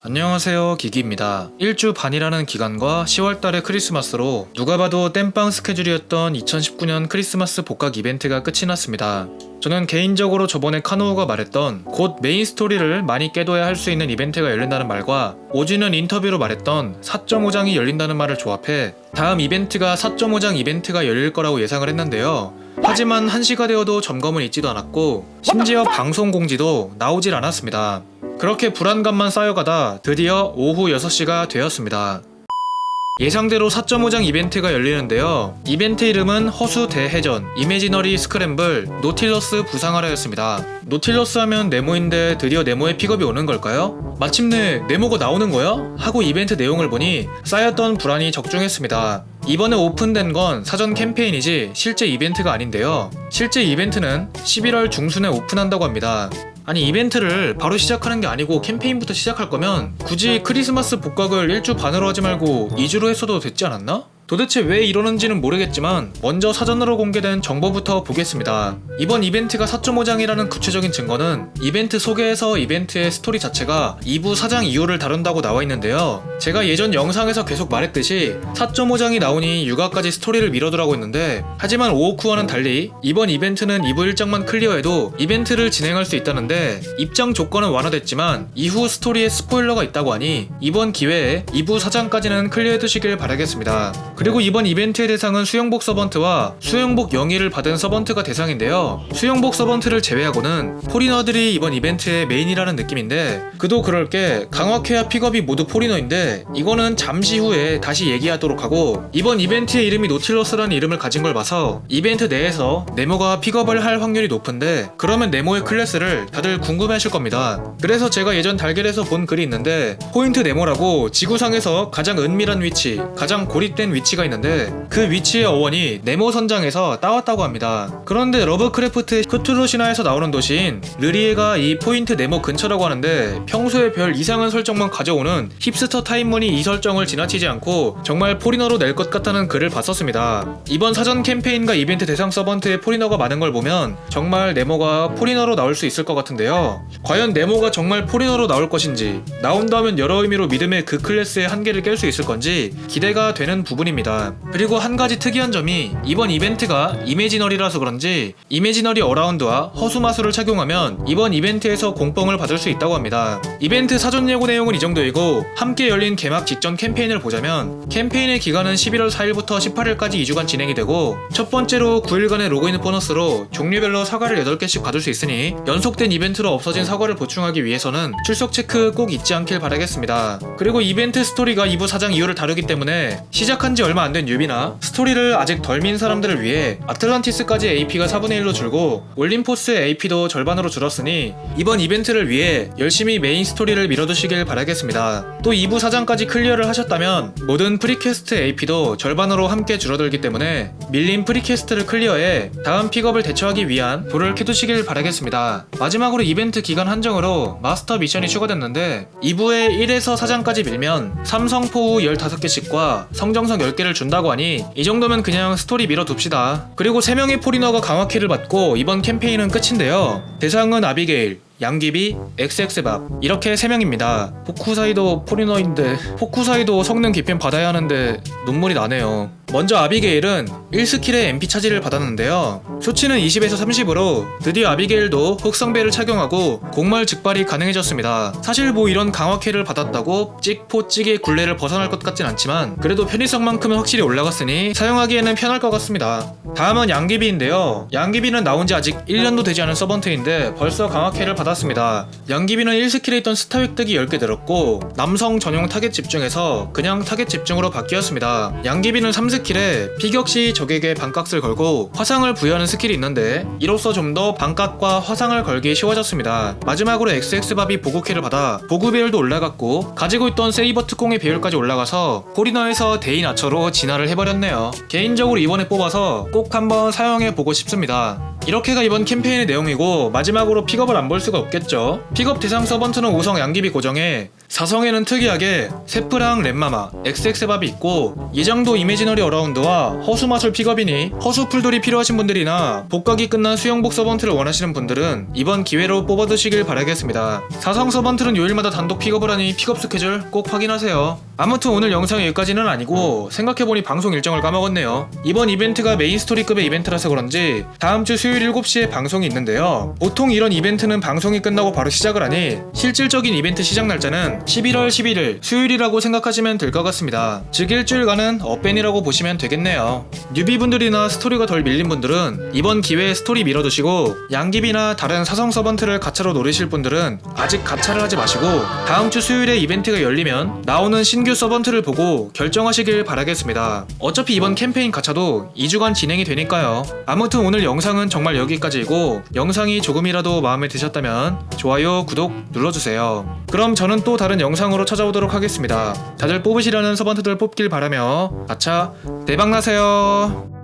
안녕하세요 기기입니다. 1주 반이라는 기간과 10월달의 크리스마스로 누가 봐도 땜빵 스케줄이었던 2019년 크리스마스 복각 이벤트가 끝이 났습니다. 저는 개인적으로 저번에 카노우가 말했던 곧 메인 스토리를 많이 깨둬야 할 수 있는 이벤트가 열린다는 말과 오지는 인터뷰로 말했던 4.5장이 열린다는 말을 조합해 다음 이벤트가 4.5장 이벤트가 열릴 거라고 예상을 했는데요. 하지만 1시가 되어도 점검은 있지도 않았고 심지어 방송 공지도 나오질 않았습니다 그렇게 불안감만 쌓여가다 드디어 오후 6시가 되었습니다. 예상대로 4.5장 이벤트가 열리는데요. 이벤트 이름은 허수 대해전, 이매지너리 스크램블, 노틸러스 부상하라였습니다. 노틸러스 하면 네모인데 드디어 네모의 픽업이 오는 걸까요? 마침내 네모가 나오는 거야? 하고 이벤트 내용을 보니 쌓였던 불안이 적중했습니다. 이번에 오픈된 건 사전 캠페인이지 실제 이벤트가 아닌데요. 실제 이벤트는 11월 중순에 오픈한다고 합니다. 아니 이벤트를 바로 시작하는 게 아니고 캠페인부터 시작할 거면 굳이 크리스마스 복각을 1주 반으로 하지 말고 2주로 했어도 됐지 않았나? 도대체 왜 이러는지는 모르겠지만 먼저 사전으로 공개된 정보부터 보겠습니다. 이번 이벤트가 4.5장이라는 구체적인 증거는 이벤트 소개에서 이벤트의 스토리 자체가 2부 사장 이후를 다룬다고 나와 있는데요. 제가 예전 영상에서 계속 말했듯이 4.5장이 나오니 육아까지 스토리를 미뤄두라고 했는데 하지만 5호쿠와는 달리 이번 이벤트는 2부 일정만 클리어해도 이벤트를 진행할 수 있다는데 입장 조건은 완화됐지만 이후 스토리에 스포일러가 있다고 하니 이번 기회에 2부 사장까지는 클리어해 두시길 바라겠습니다. 그리고 이번 이벤트의 대상은 수영복 서번트와 수영복 영의를 받은 서번트가 대상인데요. 수영복 서번트를 제외하고는 포리너들이 이번 이벤트의 메인이라는 느낌인데 그도 그럴 게 강화케아 픽업이 모두 포리너인데 이거는 잠시 후에 다시 얘기하도록 하고 이번 이벤트의 이름이 노틸러스라는 이름을 가진 걸 봐서 이벤트 내에서 네모가 픽업을 할 확률이 높은데 그러면 네모의 클래스를 다들 궁금해하실 겁니다. 그래서 제가 예전 달걀에서 본 글이 있는데 포인트 네모라고 지구상에서 가장 은밀한 위치, 가장 고립된 위치 가 있는데 그 위치의 어원이 네모 선장에서 따왔다고 합니다. 그런데 러브크래프트 크투루 신화에서 나오는 도시인 르리에가 이 포인트 네모 근처라고 하는데 평소에 별 이상한 설정만 가져오는 힙스터 타임문이 이 설정을 지나치지 않고 정말 포리너로 낼 것 같다는 글을 봤었습니다. 이번 사전 캠페인과 이벤트 대상 서번트에 포리너가 많은 걸 보면 정말 네모가 포리너로 나올 수 있을 것 같은데요. 과연 네모가 정말 포리너로 나올 것인지 나온다면 여러 의미로 믿음의 그 클래스의 한계를 깰 수 있을 건지 기대가 되는 부분입니다. 그리고 한 가지 특이한 점이 이번 이벤트가 이매지너리라서 그런지 이매지너리 어라운드와 허수마술을 착용하면 이번 이벤트에서 공뽕을 받을 수 있다고 합니다. 이벤트 사전 예고 내용은 이 정도이고 함께 열린 개막 직전 캠페인을 보자면 캠페인의 기간은 11월 4일부터 18일까지 2주간 진행이 되고 첫 번째로 9일간의 로그인 보너스로 종류별로 사과를 8개씩 받을 수 있으니 연속된 이벤트로 없어진 사과를 보충하기 위해서는 출석 체크 꼭 잊지 않길 바라겠습니다. 그리고 이벤트 스토리가 2부 사장 이후를 다루기 때문에 시작한 지 얼마 안된 유비나 스토리를 아직 덜 민 사람들을 위해 아틀란티스까지 AP가 4분의 1로 줄고 올림포스의 AP도 절반으로 줄었으니 이번 이벤트를 위해 열심히 메인 스토리를 밀어두시길 바라겠습니다. 또 2부 사장까지 클리어를 하셨다면 모든 프리퀘스트 AP도 절반으로 함께 줄어들기 때문에 밀린 프리퀘스트를 클리어해 다음 픽업을 대처하기 위한 불을 켜두시길 바라겠습니다. 마지막으로 이벤트 기간 한정으로 마스터 미션이 추가됐는데 2부에 1에서 4장까지 밀면 삼성포우 15개씩과 성정석 10 개를 준다고 하니 이 정도면 그냥 스토리 밀어둡시다. 그리고 3명의 포리너가 강화키를 받고 이번 캠페인은 끝인데요. 대상은 아비게일, 양귀비, XX밥 이렇게 3명입니다. 포쿠사이도 포리너인데 포쿠사이도 성능 기편 받아야 하는데 눈물이 나네요. 먼저 아비게일은 1스킬에 MP 차지를 받았는데요. 수치는 20에서 30으로 드디어 아비게일도 흑성배를 착용하고 공말 즉발이 가능해졌습니다. 사실 뭐 이런 강화캐를 받았다고 찍포 찍의 굴레를 벗어날 것 같진 않지만 그래도 편의성만큼은 확실히 올라갔으니 사용하기에는 편할 것 같습니다. 다음은 양귀비인데요. 양귀비는 나온 지 아직 1년도 되지 않은 서번트인데 벌써 강화캐를 받았 습니다. 양귀비는 1스킬에 있던 스타 획득이 10개 늘었고 남성 전용 타겟 집중에서 그냥 타겟 집중으로 바뀌었습니다. 양귀비는 3스킬에 피격 시 적에게 반각을 걸고 화상을 부여하는 스킬이 있는데 이로써 좀 더 반각과 화상을 걸기 쉬워졌습니다. 마지막으로 XX밥이 보고캐를 받아 보구 배율도 올라갔고 가지고 있던 세이버 특공의 배율까지 올라가서 포리너에서 대인 아처로 진화를 해버렸네요. 개인적으로 이번에 뽑아서 꼭 한번 사용해 보고 싶습니다. 이렇게가 이번 캠페인의 내용이고 마지막으로 픽업을 안 볼 수가 없겠죠. 픽업 대상 서번트는 우성 양귀비 고정에 사성에는 특이하게 세프랑 랩마마, XX밥이 있고 예정도 이미지너리 어라운드와 허수마술 픽업이니 허수풀돌이 필요하신 분들이나 복각이 끝난 수영복 서번트를 원하시는 분들은 이번 기회로 뽑아두시길 바라겠습니다. 사성 서번트는 요일마다 단독 픽업을 하니 픽업 스케줄 꼭 확인하세요. 아무튼 오늘 영상 여기까지는 아니고 생각해보니 방송 일정을 까먹었네요. 이번 이벤트가 메인 스토리급의 이벤트라서 그런지 다음 주 수요일 7시에 방송이 있는데요. 보통 이런 이벤트는 방송이 끝나고 바로 시작을 하니 실질적인 이벤트 시작 날짜는 11월 11일 수요일이라고 생각하시면 될 것 같습니다. 즉 일주일간은 업벤이라고 보시면 되겠네요. 뉴비분들이나 스토리가 덜 밀린 분들은 이번 기회에 스토리 밀어두시고 양깁이나 다른 사성 서번트를 가차로 노리실 분들은 아직 가차를 하지 마시고 다음 주 수요일에 이벤트가 열리면 나오는 신규 서번트를 보고 결정하시길 바라겠습니다. 어차피 이번 캠페인 가차도 2주간 진행이 되니까요. 아무튼 오늘 영상은 정말 여기까지이고 영상이 조금이라도 마음에 드셨다면 좋아요, 구독 눌러주세요. 그럼 저는 또 다른 영상으로 찾아오도록 하겠습니다. 다들 뽑으시려는 서번트들 뽑길 바라며 가차 대박나세요.